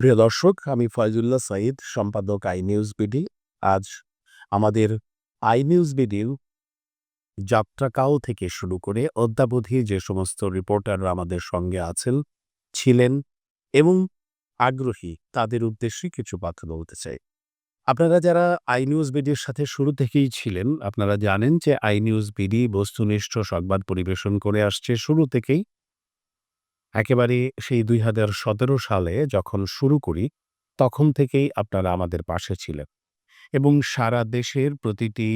প্রিয় দর্শক, আমি ফয়জুল্লাহ সাইদ সম্পাদক আই নিউজ বিডি আজ আমাদের আই নিউজ বিডির যাত্রাকাল থেকে শুরু করে অদ্যাবধি যে সমস্ত রিপোর্টাররা আমাদের সঙ্গে আছেন, ছিলেন এবং আগ্রহী, তাদের উদ্দেশ্যে কিছু কথা বলতে চাই। আপনারা যারা আই নিউজ বিডির সাথে শুরু থেকেই ছিলেন, আপনারা জানেন যে আই নিউজ বিডি বস্তুনিষ্ঠ সংবাদ পরিবেশন করে আসছে শুরু থেকেই। একেবারে সেই দুই হাজার সতেরো সালে যখন শুরু করি, তখন থেকেই আপনারা আমাদের পাশে ছিলেন। এবং সারা দেশের প্রতিটি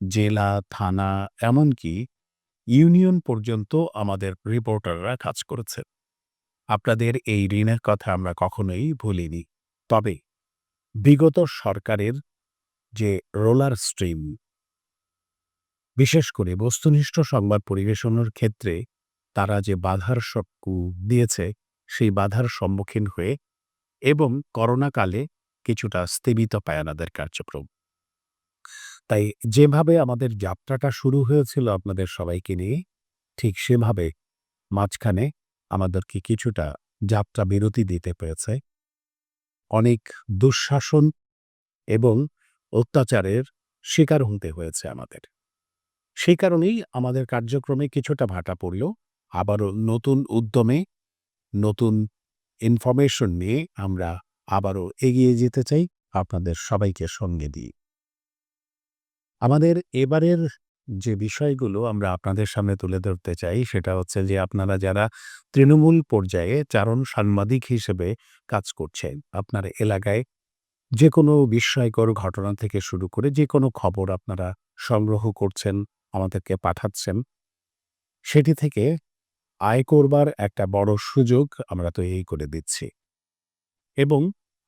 জেলা, থানা, এমনকি ইউনিয়ন পর্যন্ত আমাদের রিপোর্টাররা কাজ করেছেন। আপনাদের এই ঋণের কথা আমরা কখনোই ভুলিনি। তবে বিগত সরকারের যে রোলার স্ট্রিম, বিশেষ করে বস্তুনিষ্ঠ সংবাদ পরিবেশনের ক্ষেত্রে তারা যে বাধার সক্কু দিয়েছে, সেই বাধার সম্মুখীন হয়ে এবং করোনাকালে কিছুটা স্থিমিত পায় আমাদের কার্যক্রম। তাই যেভাবে আমাদের যাত্রাটা শুরু হয়েছিল আপনাদের সবাইকে নিয়ে, ঠিক সেভাবে মাঝখানে আমাদেরকে কিছুটা যাত্রা বিরতি দিতে পেরেছে অনেক দুঃশাসন এবং অত্যাচারের শিকার হতে হয়েছে আমাদের। সেই কারণেই আমাদের কার্যক্রমে কিছুটা ভাটা পড়ল। আবারও নতুন উদ্যমে, নতুন ইনফরমেশন নিয়ে আমরা আবারও এগিয়ে যেতে চাই। আপনাদের সবাইকে সঙ্গে দিই। আমাদের এবারের যে বিষয়গুলো আমরা আপনাদের সামনে তুলে ধরতে চাই, সেটা হচ্ছে যে আপনারা যারা তৃণমূল পর্যায়ে চারণ সাংবাদিক হিসেবে কাজ করছেন, আপনার এলাকায় যে কোনো বিস্ময়কর ঘটনা থেকে শুরু করে যে কোনো খবর আপনারা সংগ্রহ করছেন, আমাদেরকে পাঠাচ্ছেন, সেটি থেকে আয় করবার একটা বড় সুযোগ আমরা তৈরি করে দিচ্ছি। এবং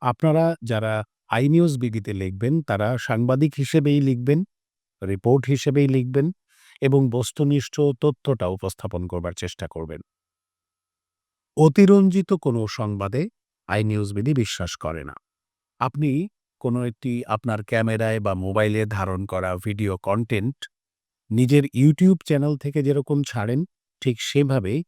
আপনারা যারা আই নিউজ বিডিতে লিখবেন, তারা সাংবাদিক হিসেবেই লিখবেন, রিপোর্ট হিসেবেই লিখবেন এবং বস্তুনিষ্ঠ তথ্যটা উপস্থাপন করবার চেষ্টা করবেন। অতিরঞ্জিত কোনো সংবাদে আই নিউজ বিডি বিশ্বাস করে না। আপনি কোনো একটি আপনার ক্যামেরায় বা মোবাইলে ধারণ করা ভিডিও কন্টেন্ট নিজের ইউটিউব চ্যানেল থেকে যেরকম ছাড়েন ঠিক সেভাবেই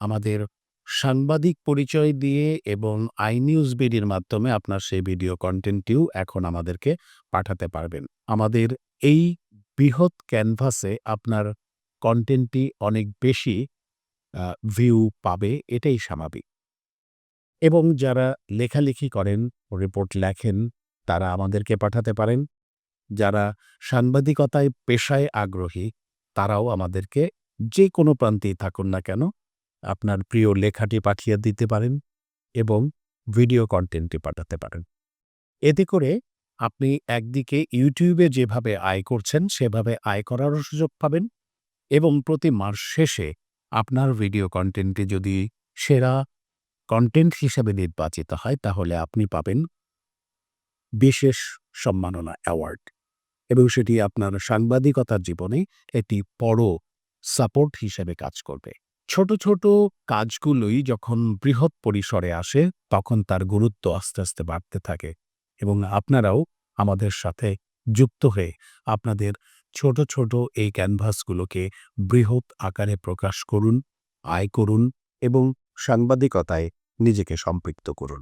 আমাদের সাংবাদিক পরিচয় দিয়ে এবং আই নিউজ বিডির মাধ্যমে আপনার সেই ভিডিও কন্টেন্টটিও এখন আমাদেরকে পাঠাতে পারবেন। আমাদের এই বৃহৎ ক্যানভাসে আপনার কন্টেন্টটি অনেক বেশি ভিউ পাবে, এটাই স্বাভাবিক। এবং যারা লেখালেখি করেন রিপোর্ট লেখেন, তারা আমাদেরকে পাঠাতে পারেন। যারা সাংবাদিকতায় পেশায় আগ্রহী, তারাও আমাদেরকে যে কোনো প্রান্তেই থাকুন না কেন, আপনার প্রিয় লেখাটি পাঠিয়ে দিতে পারেন এবং ভিডিও কন্টেন্টটি পাঠাতে পারেন। এতে করে আপনি একদিকে ইউটিউবে যেভাবে আয় করছেন, সেভাবে আয় করারও সুযোগ পাবেন এবং প্রতি মাস শেষে আপনার ভিডিও কন্টেন্টটি যদি সেরা কন্টেন্ট হিসেবে নির্বাচিত হয়, তাহলে আপনি পাবেন বিশেষ সম্মাননা অ্যাওয়ার্ড এবং সেটি আপনার সাংবাদিকতার জীবনে একটি বড় সাপোর্ট হিসেবে কাজ করবে। ছোট ছোট কাজগুলোই যখন বৃহৎ পরিসরে আসে, তখন তার গুরুত্ব আস্তে আস্তে বাড়তে থাকে এবং আপনারাও আমাদের সাথে যুক্ত হয়ে আপনাদের ছোট ছোট এই ক্যানভাসগুলোকে বৃহৎ আকারে প্রকাশ করুন, আয় করুন এবং সাংবাদিকতায় নিজেকে সম্পৃক্ত করুন।